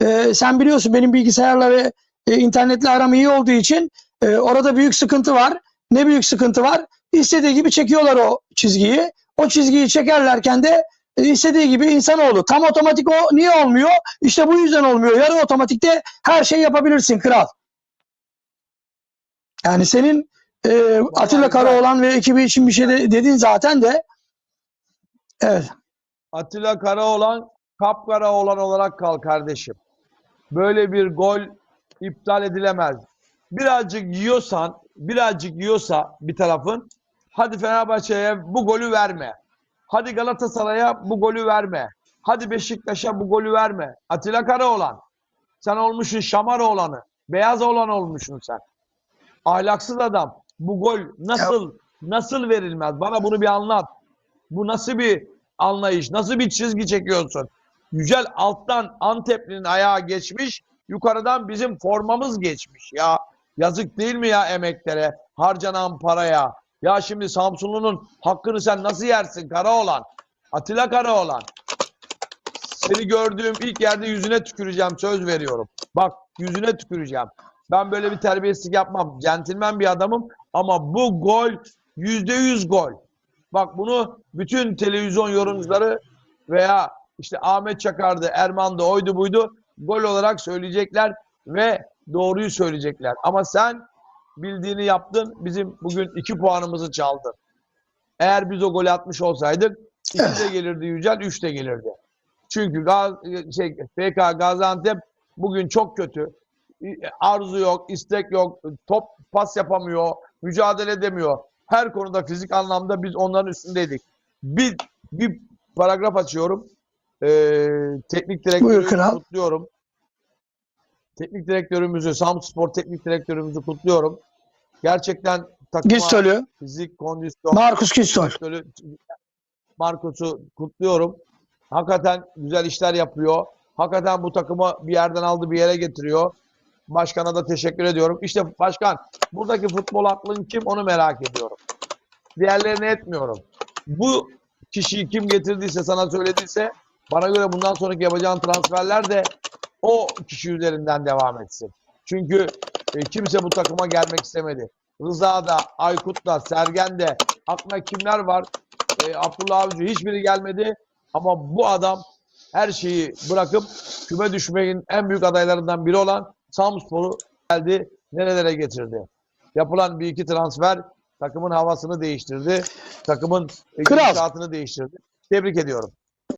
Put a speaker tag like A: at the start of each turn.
A: E, sen biliyorsun benim bilgisayarla ve e, internetle aram iyi olduğu için e, orada büyük sıkıntı var. Ne büyük sıkıntı var? İstediği gibi çekiyorlar o çizgiyi. O çizgiyi çekerlerken de e, istediği gibi insanoğlu. Tam otomatik o niye olmuyor? İşte bu yüzden olmuyor. Yarı otomatikte her şey yapabilirsin kral. Yani senin e, Atilla Karaoğlan ve ekibi için bir şey de, dedin zaten de. Evet.
B: Atilla Karaoğlan kapkara olan olarak kal kardeşim. Böyle bir gol iptal edilemez. Birazcık yiyorsan, birazcık yiyorsa bir tarafın hadi Fenerbahçe'ye bu golü verme. Hadi Galatasaray'a bu golü verme. Hadi Beşiktaş'a bu golü verme. Atilla Karaoğlan. Sen olmuşsun şamar oğlanı. Beyaz olan olmuşsun sen. Ahlaksız adam. Bu gol nasıl nasıl verilmez? Bana bunu bir anlat. Bu nasıl bir anlayış? Nasıl bir çizgi çekiyorsun? Yücel alttan Antepli'nin ayağı geçmiş, yukarıdan bizim formamız geçmiş ya. Yazık değil mi ya emeklere, harcanan paraya? Ya şimdi Samsunlu'nun hakkını sen nasıl yersin Karaoğlan? Atilla Karaoğlan. Seni gördüğüm ilk yerde yüzüne tüküreceğim söz veriyorum. Bak yüzüne tüküreceğim. Ben böyle bir terbiyesizlik yapmam. Centilmen bir adamım ama bu gol yüzde yüz gol. Bak bunu bütün televizyon yorumcuları veya işte Ahmet Çakar'dı, Erman'dı, oydu buydu gol olarak söyleyecekler ve doğruyu söyleyecekler. Ama sen bildiğini yaptın. Bizim bugün iki puanımızı çaldın. Eğer biz o golü atmış olsaydık iki de gelirdi Yücel, üç de gelirdi. Çünkü Gaz, şey, FK Gaziantep bugün çok kötü. Arzu yok, istek yok, top pas yapamıyor, mücadele edemiyor. Her konuda fizik anlamda biz onların üstündeydik. Bir, bir paragraf açıyorum. Ee, teknik direktörümüzü kutluyorum. Teknik direktörümüzü, Samspor teknik direktörümüzü kutluyorum. Gerçekten takıma
A: Gistol'ü,
B: fizik, kondisyon,
A: Markus Gistol.
B: Marcos'u kutluyorum. Hakikaten güzel işler yapıyor. Hakikaten bu takımı bir yerden aldı bir yere getiriyor. Başkana da teşekkür ediyorum. İşte başkan buradaki futbol aklın kim onu merak ediyorum. Diğerlerini etmiyorum. Bu kişiyi kim getirdiyse sana söylediyse bana göre bundan sonraki yapacağın transferler de o kişi üzerinden devam etsin. Çünkü e, kimse bu takıma gelmek istemedi. Rıza da, Aykut da, Sergen de aklına kimler var? E, Abdullah Avcı hiçbiri gelmedi. Ama bu adam her şeyi bırakıp küme düşmeyin en büyük adaylarından biri olan Samspor'u geldi. Nerelere getirdi? Yapılan bir iki transfer takımın havasını değiştirdi. Takımın e,
A: Kral.
B: değiştirdi. Tebrik ediyorum.